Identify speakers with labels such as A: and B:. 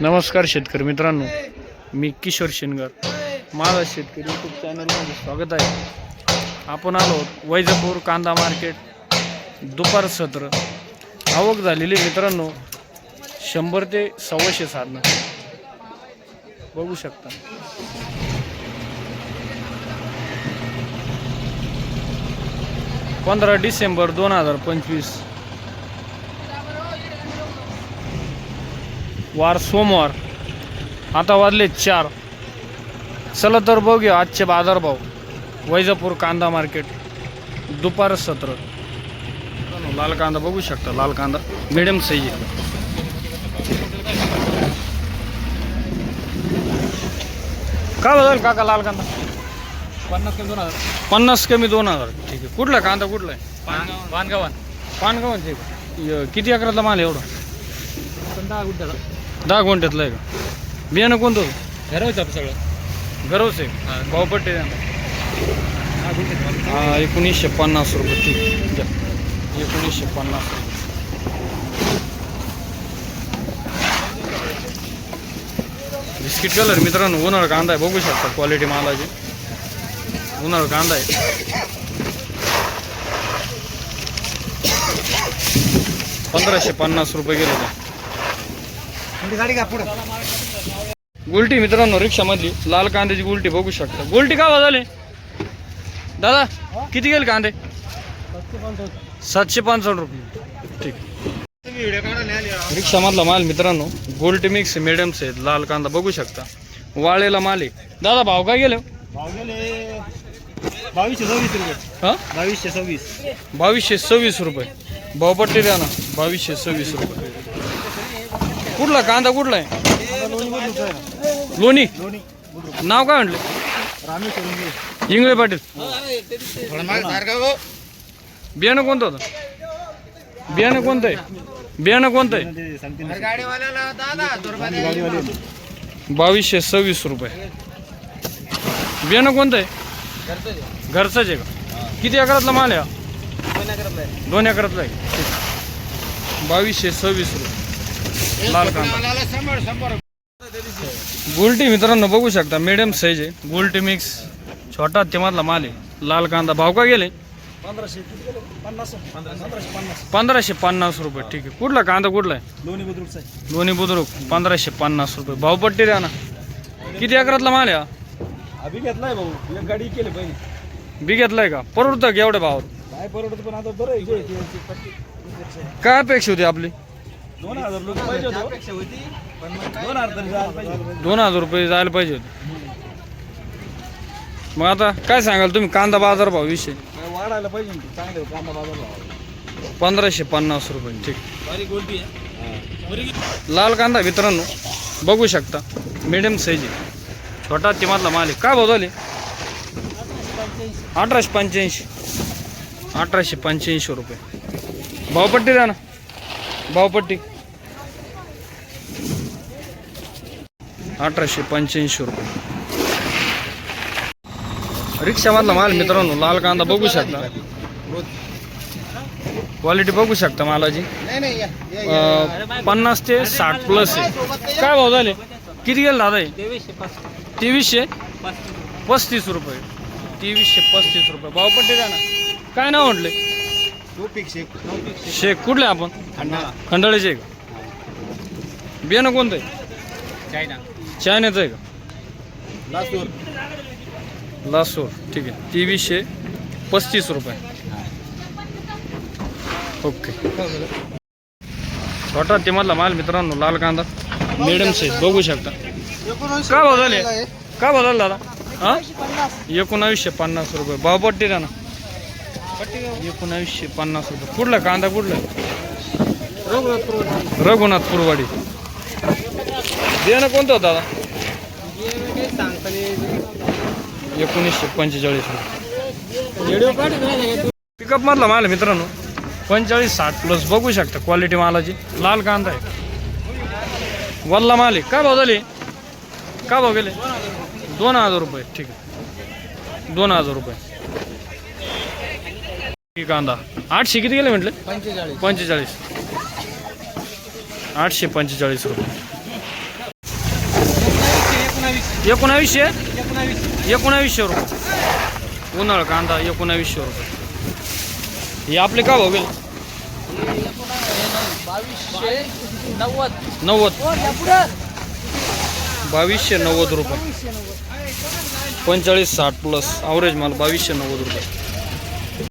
A: नमस्कार शेतकरी मित्रांनो मी किशोर शिनगर. माझा शेतकरी यूट्यूब चॅनलमध्ये स्वागत आहे. आपण आलो आहोत वैजापूर कांदा मार्केट दुपार सत्र. आवक झालेली मित्रांनो शंभर ते सव्वाशे साधनं. बघू शकता. पंधरा डिसेंबर दोन हजार पंचवीस. वार सोमवार. आता वाजले चार. चला तर बघूया आजचे बाजारभाव. वैजापूर कांदा मार्केट. दुपार सत्र. लाल कांदा बघू शकता लाल कांदा. मिडियम साईज आहे. काय बदल काका लाल कांदा?
B: पन्नास किलो दोन हजार.
A: पन्नास कमी दोन हजार. ठीक आहे. कुठला कांदा कुठला आहे?
B: वानगावान
A: पानगाव ठीक आहे. किती अकरातला माल एवढा?
B: पण दहा गुंठ्याला.
A: दहा गुंठ्यातलं आहे का? बियाणं कोणतं? होतं
B: घरवचं आपलं सगळं.
A: गरवच आहे? भावपट्टी
B: गुंठ्यात
A: हा एकोणीसशे पन्नास रुपये ठीक. द्या. एकोणीसशे पन्नास रुपये. बिस्किट कलर मित्रांनो उन्हाळा कांदा आहे. बघू शकता क्वालिटी मालाची. उन्हाळा कांदा आहे. पंधराशे पन्नास रुपये गेले गुलटी मित्रांनो रिक्षामधली. लाल कांद्याची गुलटी बघू शकता. गुलटी का झाली? दादा किती गेले कांदे? सातशे पंचावन्न रुपये. ठीक.
B: व्हिडिओ काढून आली
A: रिक्षामधला माल मित्रांनो गोल्टी मिक्स मिडियम्स आहेत लाल कांदा बघू शकता. वाळेला माल आहे. दादा भाव काय गेले?
B: भाव गेले बावीसशे सव्वीस रुपये.
A: हा?
B: बावीसशे सव्वीस.
A: बावीसशे सव्वीस रुपये. भावपट्टी द्या ना बावीसशे सव्वीस रुपये. कुठला? कांदा कुठला आहे? लोणी. नाव काय म्हटलं?
B: रामेश्वर
A: इंगळे पाटील. बियाणं कोणतं होतं? बियाणं कोणतं आहे? बियाणं कोणतं आहे? बावीसशे सव्वीस रुपये. बियाणं कोणतं आहे? घरचंच आहे का? किती एकरातला माल आहे हा? दोन एकरातला आहे. बावीसशे सव्वीस रुपये. लाल कांदा. गुलटी मित्रांनो बघू शकता मिडियम साईज आहे. गुलटी मिक्स छोटा तेमधला माल आहे. लाल कांदा भाव का गेले?
B: पंधराशे पन्नास
A: रुपये. ठीक आहे. कुठला कांदा कुठला आहे?
B: दोन्ही
A: बुद्रुक. पंधराशे पन्नास रुपये. भावपट्टी द्या ना. किती एकरातला माल आहे?
B: अभि घेतलाय भाऊ. गाडी केली पाहिजे
A: बी घेतलाय का? परवडतं एवढ्या भावात?
B: काय परवडत पण आता बरं.
A: काय अपेक्षा होती आपली?
B: दोन हजार लोक पाहिजे होते. दोन हजार तरी जायला पाहिजे
A: दोन हजार रुपये जायला पाहिजे होते. मग आता काय सांगाल तुम्ही? कांदा बाजार भाव विषय.
B: काय वाढायला पाहिजे ना ते. चांगलं आहे, कांदा बाजार भाव.
A: पंधराशे पन्नास रुपये ठीक.
B: बारीक गोलटी आहे.
A: लाल कांदा मित्रांनो बघू शकता. मिडियम साईज आहे. छोटा तिमातला माल आहे. काय भाव झाले? अठराशे पंच्याऐंशी. अठराशे पंच्याऐंशी रुपये. भावपट्टी द्या ना. भावपट्टी. अठराशे पंच्याऐंशी रुपये. रिक्षामधला माल मित्रांनो लाल कांदा बघू शकता. क्वालिटी बघू शकता मालाची. पन्नास ते साठ प्लस आहे. काय भाव झाले? किती गेले दादा
B: तेवीसशे
A: पस्तीस रुपये. तेवीसशे पस्तीस रुपये. भावपट्टी द्या ना. काय ना म्हटले?
B: पिक्स
A: शेख कुठले आपण?
B: खंडाळा.
A: का? बियाणं कोणतं आहे?
B: चायना.
A: चायनाचं आहे का?
B: लासूर.
A: लासूर. ठीक आहे. तेवीसशे पस्तीस रुपये. ओके. छोटा तिमधला माल मित्रांनो लाल कांदा. मिडियम साईज बघू शकता. काय भाव झाले काय भाव झाले दादा? हा? एकोणावीसशे पन्नास रुपये. भावपट्टी द्या ना एकोणावीसशे पन्नास रुपये. कुठला? कांदा कुठला? रघुनाथ पुरवाडी. देणं कोणतं होतं दादा? एकोणीसशे पंचेचाळीस रुपये. पिकअप मधला माल मित्रांनो. पंचेचाळीस साठ प्लस बघू शकता क्वालिटी मालाची. लाल कांदा आहे. वल्ला माल आहे. का भाव झाले? का भाव गेले? दोन हजार रुपये. ठीक आहे. दोन हजार रुपये. कांदा. आठशे किती गेले म्हटले?
B: पंचेचाळीस.
A: पंचेचाळीस. आठशे पंचेचाळीस रुपये. एकोणावीसशे?
B: एकोणावीस
A: एकोणावीसशे रुपये. उन्हाळ कांदा एकोणावीसशे रुपये. हे आपले का भाऊ गेले?
C: बावीसशे नव्वद.
A: नव्वद.
C: पुढं.
A: बावीसशे नव्वद रुपये. पंचेचाळीस साठ प्लस. ॲव्हरेज माल बावीसशे नव्वद रुपये.